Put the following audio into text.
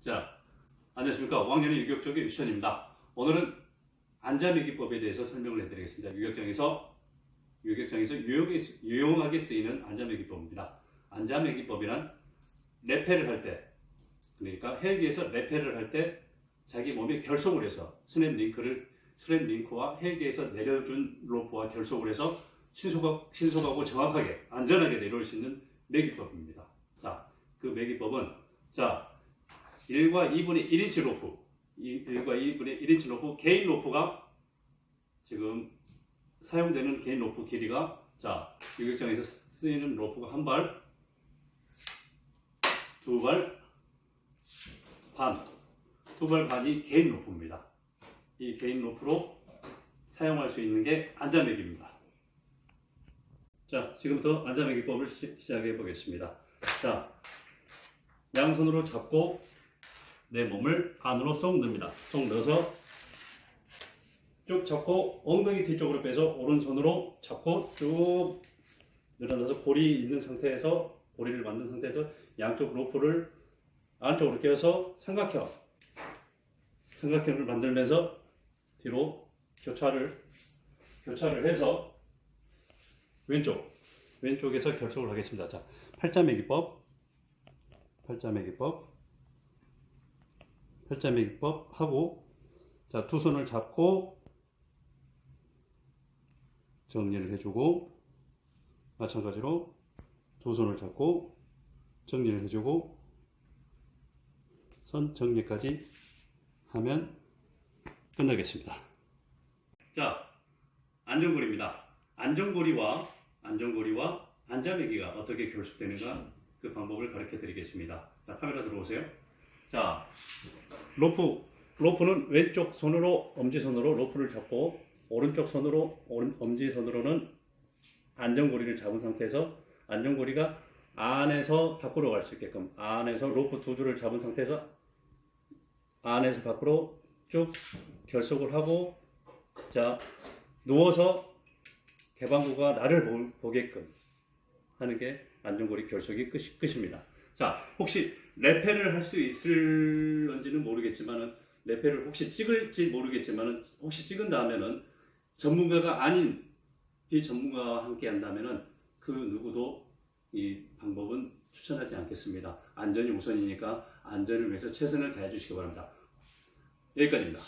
자, 안녕하십니까. 왕년의 유격적의 유천입니다. 오늘은 안자매기법에 대해서 설명을 해드리겠습니다. 유격장에서, 유격장에서 쓰- 유용 하게 쓰이는 안자매기법입니다. 안자매기법이란 레페를 할 때, 그러니까 헬기에서 레페를 할 때 자기 몸에 결속을 해서 스냅 링크를, 스냅 링크와 헬기에서 내려준 로프와 결속을 해서 신속하, 신속하고 정확하게, 안전하게 내려올 수 있는 매기법입니다. 자, 그 매기법은, 자, 1과 2분의 1인치 로프, 1과 2분의 1인치 로프, 개인 로프가 지금 사용되는 개인 로프 길이가 자, 유격장에서 쓰이는 로프가 한 발, 두 발, 반, 두 발 반이 개인 로프입니다. 이 개인 로프로 사용할 수 있는 게 안자매기입니다. 자, 지금부터 안자매기법을 시, 시작해 보겠습니다. 자, 양손으로 잡고 내 몸을 안으로 쏙 넣습니다. 쏙 넣어서 쭉 잡고 엉덩이 뒤쪽으로 빼서 오른손으로 잡고 쭉 늘어나서 골이 있는 상태에서 고리를 만든 상태에서 양쪽 로프를 안쪽으로 껴서 삼각형 삼각형을 만들면서 뒤로 교차를 교차를 해서 왼쪽 왼쪽에서 결속을 하겠습니다. 자, 팔자 매기법 팔자 매기법 팔자 매기법 하고 자 두 손을 잡고 정리를 해주고 마찬가지로 두 손을 잡고 정리를 해주고 선 정리까지 하면 끝나겠습니다. 자 안전고리입니다. 안전고리와 안전고리와 안자매기가 어떻게 결속되는가 그 방법을 가르쳐 드리겠습니다. 자 카메라 들어오세요. 자 로프 로프는 왼쪽 손으로 엄지손으로 로프를 잡고 오른쪽 손으로 오른 엄지손으로는 안전고리를 잡은 상태에서 안전고리가 안에서 밖으로 갈 수 있게끔 안에서 로프 두 줄을 잡은 상태에서 안에서 밖으로 쭉 결속을 하고 자 누워서 개방구가 나를 보, 보게끔 하는 게 안전고리 결속이 끝, 끝입니다. 자 혹시 레페를 할 수 있을런지는 모르겠지만은 레페를 혹시 찍을지 모르겠지만은 혹시 찍은다 하면은 전문가가 아닌 비전문가와 함께 한다면은 그 누구도 이 방법은 추천하지 않겠습니다. 안전이 우선이니까 안전을 위해서 최선을 다해 주시기 바랍니다. 여기까지입니다.